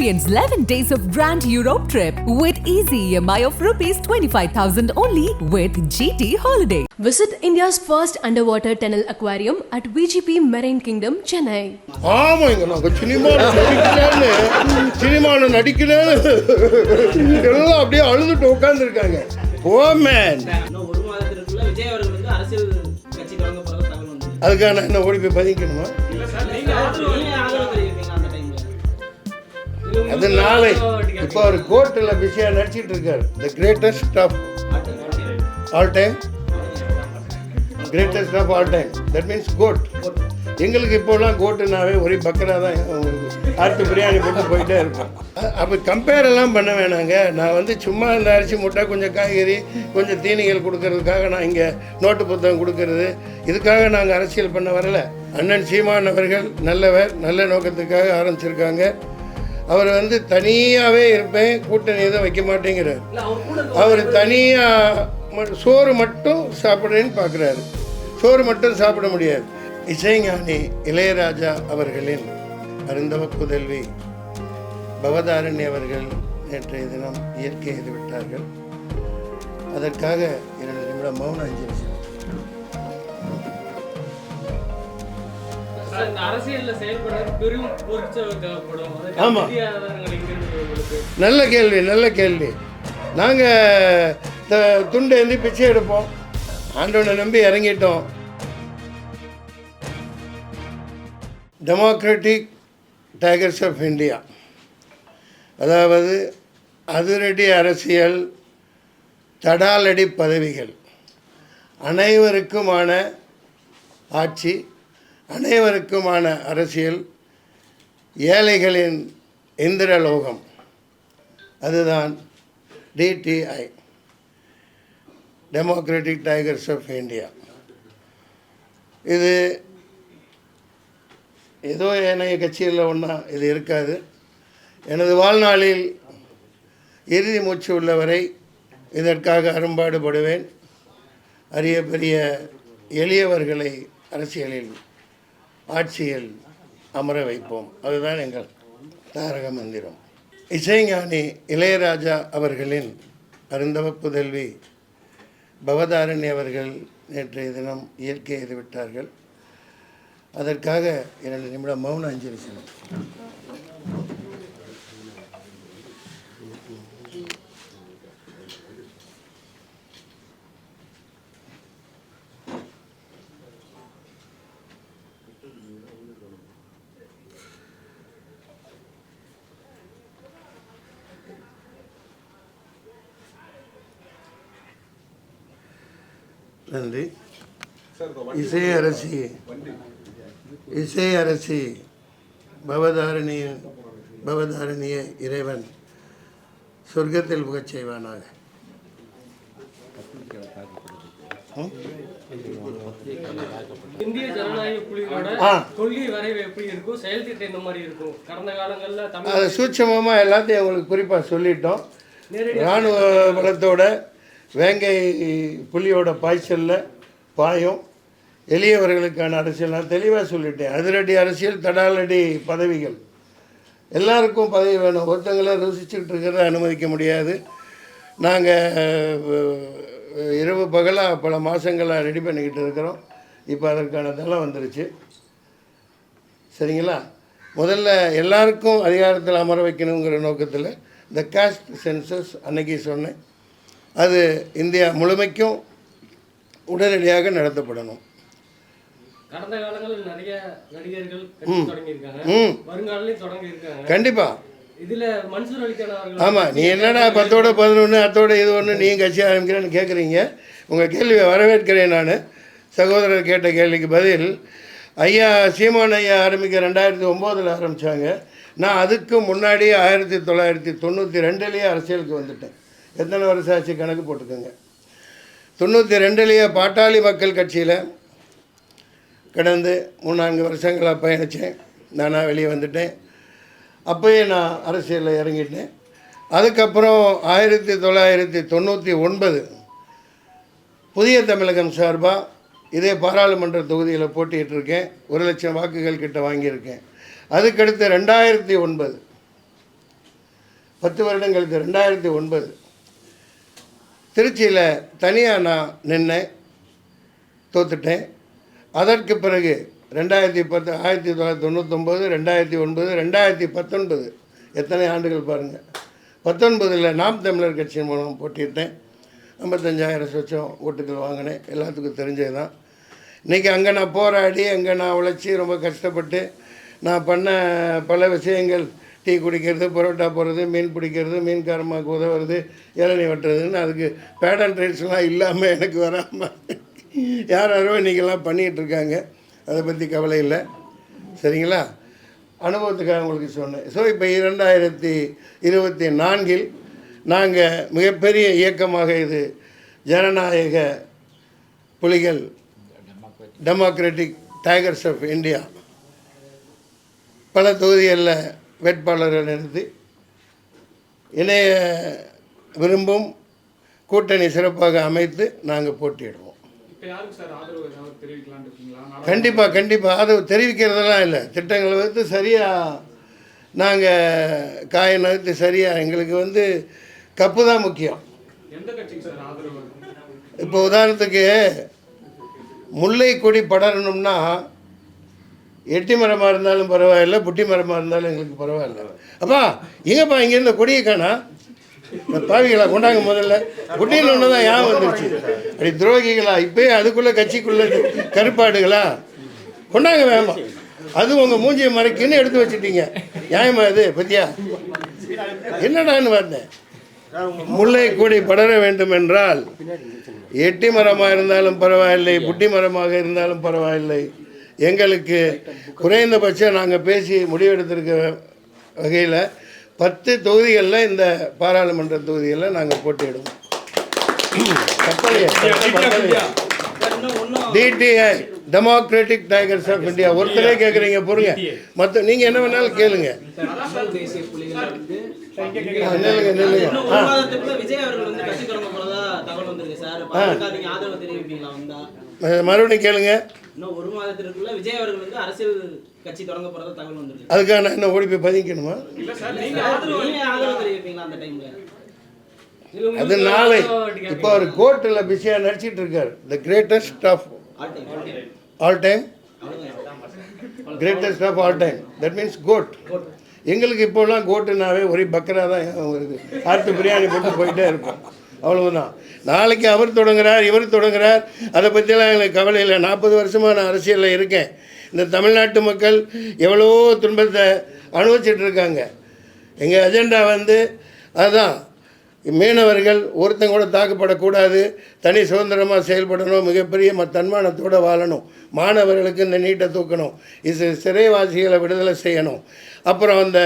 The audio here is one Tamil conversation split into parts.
Experience 11 days of Grand Europe trip with easy EMI of rupees 25,000 only with GT Holiday. Visit India's first underwater tunnel aquarium at VGP Marine Kingdom, Chennai. ஆமாங்க நாங்கள் சினிமாவில் நடிக்கலன்னு சினிமாவில் நடிக்கலன்னு எல்லாம் அப்படியே அழுதுட்டு உட்காந்துருக்காங்க அதுக்காக நான் என்ன ஓடி போய் பதிக்கணுமா அது நாளை. இப்போ ஒரு கோர்ட்டில் பிஸியாக நடிச்சிட்டு இருக்காரு the greatest of all time greatest of all time that means GOAT எங்களுக்கு இப்போலாம் கோட்டுனாவே ஒரே பக்கரா தான் உங்களுக்கு ஆட்டு பிரியாணி போட்டு போயிட்டே இருப்போம். அப்போ கம்பேர் எல்லாம் பண்ண வேணாங்க. நான் வந்து சும்மா இந்த அரிசி முட்டை கொஞ்சம் காய்கறி கொஞ்சம் தீனிகள் கொடுக்கறதுக்காக நான் இங்கே நோட்டு புத்தகம் கொடுக்கறது. இதுக்காக நாங்கள் அரசியல் பண்ண வரல. அண்ணன் சீமான் அவர்கள் நல்லவர் நல்ல நோக்கத்துக்காக ஆரம்பிச்சிருக்காங்க. அவர் வந்து தனியாகவே இருப்பேன் கூட்டணி எதுவும் வைக்க மாட்டேங்கிறார். அவர் தனியாக சோறு மட்டும் சாப்பிட்றேன்னு பார்க்குறாரு சோறு மட்டும் சாப்பிட முடியாது. இசைஞானி இளையராஜா அவர்களின் அருந்தவ புதல்வி பவதாரணி அவர்கள் நேற்றைய தினம் இயற்கை விட்டார்கள் அதற்காக இரண்டு நிமிடம் மௌன அஞ்சலி உங்களுக்கு நல்ல கேள்வி நல்ல கேள்வி. நாங்கள் துண்டு ஏந்தி பிச்சை எடுப்போம். ஆண்டவனை நம்பி இறங்கிட்டோம். டெமோக்ராட்டிக் டைகர்ஸ் ஆஃப் இந்தியா அதாவது அதிரடி அரசியல் தடாலடி பதவிகள். அனைவருக்குமான ஆட்சி அனைவருக்குமான அரசியல் ஏழைகளின் இந்திரலோகம். அதுதான் DTI democratic tigers of India இது ஏதோ ஏனைய கட்சிகளில் ஒன்றா இது இருக்காது. எனது வாழ்நாளில் இறுதி மூச்சு உள்ளவரை இதற்காக அரும்பாடுபடுவேன். அரிய பெரிய எளியவர்களை அரசியலில் ஆட்சியில் அமர வைப்போம். அதுதான் எங்கள் தாரக மந்திரம். இசைஞானி இளையராஜா அவர்களின் அருந்தவ புதல்வி பவதாரணி அவர்கள் நேற்றைய தினம் இயற்கை எய்து விட்டார்கள் அதற்காக இரண்டு நிமிடம் மௌன அஞ்சலி செலுத்தினேன் நன்றி. இசை அரசி. இசை அரசி. பவதாரணிய பவதாரணிய இறைவன். சொர்க்கத்தில் புகச் செய்வானாக? இந்திய ஜனநாயக புலிகளோட. கொள்கை வரைவு எப்படி இருக்கும்? செயல் திட்டம் இந்த மாதிரி இருக்கும்? கடந்த காலங்கள்ல அது தமிழ் சூட்சமமாக எல்லாத்தையும் உங்களுக்கு குறிப்பாக சொல்லிட்டோம். இராணுவ பலத்தோட வேங்கை புலியோட பாய்ச்சலில் பாயும். எளியவர்களுக்கான அரசியல். நான் தெளிவாக சொல்லிட்டேன். அதிரடி அரசியல் தடாலடி பதவிகள். எல்லாருக்கும் பதவி வேணும். ஒருத்தங்களை ருசிச்சுக்கிட்டு இருக்கிறத அனுமதிக்க முடியாது. நாங்கள் இரவு பகலாக பல மாதங்களாக ரெடி பண்ணிக்கிட்டு இருக்கிறோம். இப்போ அதற்கான தளம் வந்துருச்சு. சரிங்களா? முதல்ல எல்லாருக்கும் அதிகாரத்தில் அமர வைக்கணுங்கிற நோக்கத்தில் இந்த காஸ்ட் சென்சஸ் அன்னைக்கு சொன்னேன். அது இந்தியா முழுமைக்கும் உடனடியாக நடத்தப்படணும். கடந்த காலங்களில் நிறைய நடிகர்கள் கண்டிப்பாக ஆமாம் நீ என்னடா பத்தோட பதினொன்று அத்தோட இது ஒன்று நீங்கள் கட்சி ஆரம்பிக்கிறேன்னு கேட்குறீங்க உங்கள் கேள்வியை வரவேற்கிறேன் நான். சகோதரர் கேட்ட கேள்விக்கு பதில் ஐயா சீமான் ஐயா ஆரம்பிக்க ரெண்டாயிரத்தி ஒம்போதில் ஆரம்பித்தாங்க நான் அதுக்கு முன்னாடி ஆயிரத்தி தொள்ளாயிரத்தி தொண்ணூற்றி ரெண்டுலேயே அரசியலுக்கு வந்துட்டேன். எத்தனை வருஷம் ஆச்சு கணக்கு போட்டுக்கோங்க தொண்ணூற்றி ரெண்டுலேயே பாட்டாளி மக்கள் கட்சியில் கடந்து மூணு நான்கு வருஷங்களாக பயணித்தேன் நானாக வெளியே வந்துட்டேன். அப்போயே நான் அரசியலில் இறங்கிட்டேன். அதுக்கப்புறம் ஆயிரத்தி தொள்ளாயிரத்தி தொண்ணூற்றி ஒன்பது புதிய தமிழகம் சார்பாக இதே பாராளுமன்ற தொகுதியில் போட்டிட்டு இருக்கேன். ஒரு லட்சம் வாக்குகள் கிட்ட வாங்கியிருக்கேன். அதுக்கடுத்து ரெண்டாயிரத்தி ஒன்பது பத்து வருடங்களுக்கு ரெண்டாயிரத்தி ஒன்பது திருச்சியில் தனியாக நான் நின்றேன் தோத்துட்டேன். அதற்கு பிறகு ரெண்டாயிரத்தி பத்து ஆயிரத்தி தொள்ளாயிரத்தி தொண்ணூத்தொம்பது ரெண்டாயிரத்தி ஒன்பது ரெண்டாயிரத்தி பத்தொன்பது. எத்தனை ஆண்டுகள் பாருங்கள் பத்தொன்பதில் நாம் தமிழர் கட்சியின் மூலம் போட்டியிட்டேன். ஐம்பத்தஞ்சாயிரம் சொச்சம் ஓட்டுகள் வாங்கினேன். எல்லாத்துக்கும் தெரிஞ்சது தான் இன்றைக்கி அங்கே நான் போராடி அங்கே நான் உழைச்சி ரொம்ப கஷ்டப்பட்டு நான் பண்ண பல விஷயங்கள் டீ குடிக்கிறது பரோட்டா போடுறது மீன் பிடிக்கிறது மீன்காரமாக்கு உதவுறது இளநி வெட்டுறதுன்னு அதுக்கு பேட்டன் ரைட்ஸ்லாம் இல்லாமல் எனக்கு வராமல் யார் யாரோ இன்றைக்கெல்லாம் பண்ணிகிட்ருக்காங்க அதை பற்றி கவலை இல்லை. சரிங்களா? அனுபவத்துக்காக உங்களுக்கு சொன்னேன். ஸோ இப்போ இரண்டாயிரத்தி இருபத்தி நான்கில் நாங்கள் மிகப்பெரிய இயக்கமாக இது ஜனநாயக புலிகள் டெமோக்ராட்டிக் டைகர்ஸ் ஆஃப் இந்தியா பல தொகுதிகளில் வேட்பாளர்கள் நிறுத்தி இணைய விரும்பும் கூட்டணி சிறப்பாக அமைத்து நாங்கள் போட்டியிடுவோம். ஆதரவு கண்டிப்பாக கண்டிப்பாக அதை தெரிவிக்கிறதெல்லாம் இல்லை. திட்டங்களை வைத்து சரியாக நாங்கள் காய நகர்த்தி சரியாக எங்களுக்கு வந்து கப்பு தான் முக்கியம். ஆதரவு? இப்போ உதாரணத்துக்கு முல்லை கொடி படரணும்னா எட்டி மரமாக இருந்தாலும் பரவாயில்ல புட்டி மரமாக இருந்தாலும் எங்களுக்கு பரவாயில்ல. அப்பா எங்கப்பா இங்கேருந்து கொடியை காணா இந்த பாவிகளா கொண்டாங்க முதல்ல. குட்டின்னு ஒன்று தான் ஞாபகம் வந்துருச்சு. அப்படி துரோகிகளா இப்போயே அதுக்குள்ளே கட்சிக்குள்ளே கருப்பாடுகளா? கொண்டாங்க வேமா அது உங்கள் மூஞ்சியை மறைக்குன்னு எடுத்து வச்சிட்டீங்க. நியாயமா இது பத்தியா? என்னடான்னு வந்தேன் முல்லை கொடி படர வேண்டும் என்றால் எட்டி மரமாக இருந்தாலும் பரவாயில்லை புட்டி மரமாக இருந்தாலும் பரவாயில்லை. எங்களுக்கு குறைந்தபட்சம் நாங்கள் பேசி முடிவெடுத்திருக்க வகையில் பத்து தொகுதிகளில் இந்த பாராளுமன்ற தொகுதிகளில் நாங்கள் போட்டியிடுவோம். DTI democratic tigers of India ஒருத்தரே கேட்குறீங்க பொறுங்க மற்ற நீங்கள் என்ன வேணாலும் கேளுங்க. ஆ, நில்லுங்க நில்லுங்க. இன்னும் மறுபடியும் கேளுங்க. இன்னும் ஒரு மாதத்திற்குள்ள விஜய் அவர்கள் வந்து அரசியல் கட்சி தொடங்க போறதா தகவல் வந்திருக்கு அதுக்காக நான் என்ன ஓடி போய் பதிக்கணுமா இல்ல சார் நீங்க நீங்க ஆதரவு நீங்க ஆதரவு தெரிவிப்பீங்களா அந்த டைம்ல அது நாளை இப்போ அவர் கோர்ட்டில் பிஸியாக நடிச்சிட்டு இருக்கார். The greatest of all time all time greatest of all time that means GOAT எங்களுக்கு இப்போலாம் கோட்டுனாவே ஒரே பக்கரா தான் வருது. ஆட்டு பிரியாணி போட்டு போயிட்டே இருக்கும் அவ்வளவுதான். நாளைக்கு அவர் தொடங்குறார் இவர் தொடங்குறார். அதை பற்றிலாம் எங்களுக்கு கவலை இல்லை. நாற்பது வருஷமாக நான் அரசியலில் இருக்கேன். இந்த தமிழ்நாட்டு மக்கள் எவ்வளோ துன்பத்தை அனுபவிச்சிட்ருக்காங்க எங்கள் அஜெண்டா வந்து அதுதான் மீனவர்கள் ஒருத்தங்க கூட தாக்கப்படக்கூடாது தனி சுதந்திரமாக செயல்படணும் மிகப்பெரிய ம தன்மானத்தோடு வாழணும். மாணவர்களுக்கு இந்த நீட்டை தூக்கணும். இது சிறைவாசிகளை விடுதலை செய்யணும். அப்புறம் அந்த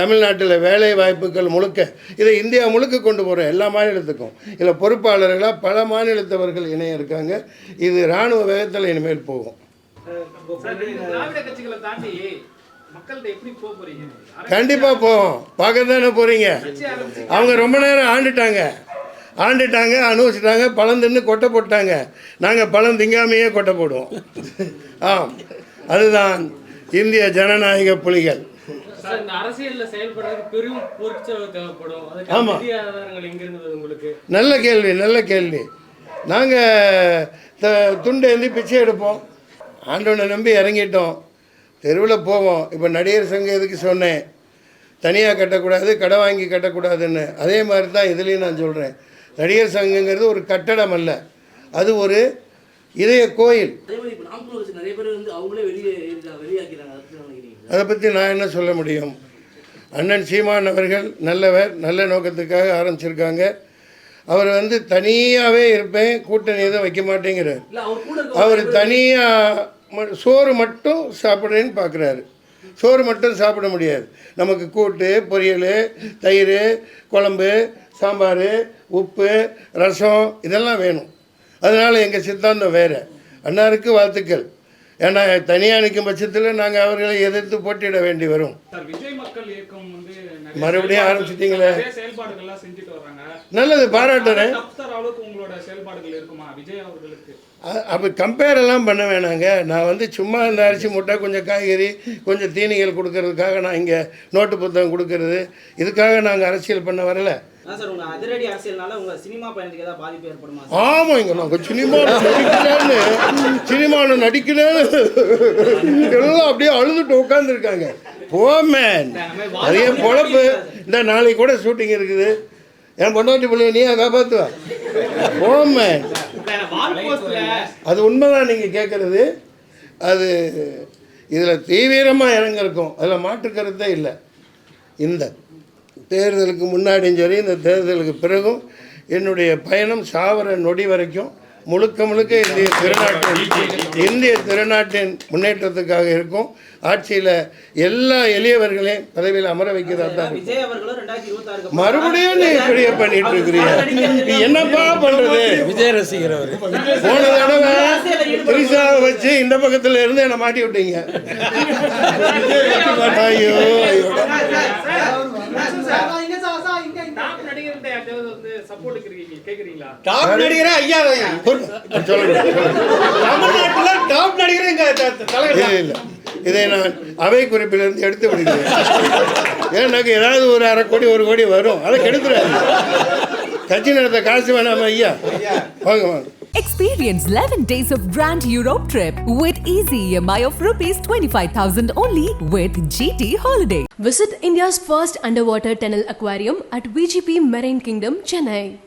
தமிழ்நாட்டில் வேலை வாய்ப்புகள் முழுக்க இதை இந்தியா முழுக்க கொண்டு போகிறோம் எல்லா மாநிலத்துக்கும். இதில் பொறுப்பாளர்களாக பல மாநிலத்தவர்கள் இணைய இருக்காங்க. இது இராணுவ வேகத்தில் இனிமேல் போகும். கண்டிப்பாக போவோம். பார்க்க தானே போகிறீங்க அவங்க ரொம்ப நேரம் ஆண்டுட்டாங்க. ஆண்டுட்டாங்க அனுபவிச்சிட்டாங்க பழம் தின்னு கொட்டை போட்டாங்க. நாங்கள் பழம் திங்காமையே கொட்டை போடுவோம். ஆம். அதுதான் இந்திய ஜனநாயக புலிகள். சார் இந்த அரசியல்ல செயல்படுறதுக்கு பெரும் பொருட்செலவு தேவைப்படும். அதுக்கு ஆமா. நிதி ஆதாரங்கள் எங்க இருந்தது உங்களுக்கு? நல்ல கேள்வி நல்ல கேள்வி. நாங்கள் துண்டு எழுதி பிச்சை எடுப்போம். ஆண்டவனை நம்பி இறங்கிட்டோம். தெருவில் போவோம். இப்போ நடிகர் சங்கம் எதுக்கு சொன்னேன்? தனியாக கட்டக்கூடாது கடை வாங்கி கட்டக்கூடாதுன்னு. அதே மாதிரி தான் இதுலேயும் நான் சொல்கிறேன் நடிகர் சங்கங்கிறது ஒரு கட்டடம் அல்ல. அது ஒரு இதய கோயில். அதே பற்றி நான் என்ன சொல்ல முடியும்? அண்ணன் சீமான் அவர்கள் நல்லவர் நல்ல நோக்கத்துக்காக ஆரம்பிச்சிருக்காங்க. அவர் வந்து தனியாகவே இருப்பேன் கூட்டணி எதுவும் வைக்க மாட்டேங்கிறார். அவர் தனியாக சோறு மட்டும் சாப்பிட்றேன்னு பார்க்குறாரு. சோறு மட்டும் சாப்பிட முடியாது. நமக்கு கூட்டு பொரியல் தயிர் குழம்பு சாம்பார் உப்பு ரசம் இதெல்லாம் வேணும். அதனால் எங்கள் சித்தாந்தம் வேறு. அன்னாருக்கு வாழ்த்துக்கள். ஏன்னா தனியாக நிற்கும் பட்சத்தில் நாங்கள் அவர்களை எதிர்த்து போட்டியிட வேண்டி வரும். மறுபடியும் ஆரம்பிச்சிட்டீங்களே. நல்லது பாராட்டுறேன். அப்போ கம்பேர் எல்லாம் பண்ண வேணாங்க. நான் வந்து சும்மா இந்த அரிசி முட்டை கொஞ்சம் காய்கறி கொஞ்சம் தீனிகள் கொடுக்கறதுக்காக நான் இங்கே நோட்டு புத்தகம் கொடுக்கறது. இதுக்காக நாங்கள் அரசியல் பண்ண வரல. சினிமா ஆமாங்க நாங்கள் சினிமாவில் நடிக்கிறேன்னு சினிமாவில் நடிக்கிறேன்னு எல்லாம் அப்படியே அழுதுட்டு உட்காந்துருக்காங்க போமேன் அதே பொழப்பு. இந்த நாளைக்கு கூட ஷூட்டிங் இருக்குது. என் பொண்டாட்டி பிள்ளைய நீ காப்பாற்றுவ போஸ்ட்ல அது உண்மைதான் நீங்கள் கேட்குறது அது இதில் தீவிரமாக இறங்கிருக்கும் அதில் மாற்று கருத்தே இல்லை. இந்த தேர்தலுக்கு முன்னாடியும் சரி இந்த தேர்தலுக்கு பிறகும் என்னுடைய பயணம் சாவர நொடி வரைக்கும் முழுக்க முழுக்க இந்திய திருநாட்டின் இந்திய திருநாட்டின் முன்னேற்றத்துக்காக இருக்கும். ஆட்சியில் எல்லா எளியவர்களையும் பதவியில் அமர வைக்கிறதா தான் மறுபடியும் நீ இப்படியே பண்ணிட்டு இருக்கிறீங்க. நீ என்னப்பா பண்றது? விஜய் ரசிகர் அவர். போன தடவை திரிசாவை வச்சு இந்த பக்கத்துல இருந்து என்னை மாட்டி விட்டீங்க. ஐயோ ஐயோ டாப் நடிகர்கிட்ட யார்கிட்டயாவது வந்து சப்போர்ட்டுக்கு இருக்கீங்க கேக்குறீங்களா டாப் நடிகரே ஐயா தமிழ்நாட்டுல டாப் நடிகரே எங்க தலைவர் இல்லை இதை நான் அவை குறிப்பிலிருந்து எடுத்து விடுகிறேன். எனக்கு ஏதாவது ஒரு அரை கோடி ஒரு கோடி வரும். அதை கெடுத்துறாரு கட்சி நடத்த காசு வேணாமா ஐயா. வாங்க வாங்க. Experience 11 days of Grand Europe trip with easy EMI of rupees 25,000 only with GT Holiday. Visit India's first underwater tunnel aquarium at VGP Marine Kingdom, Chennai.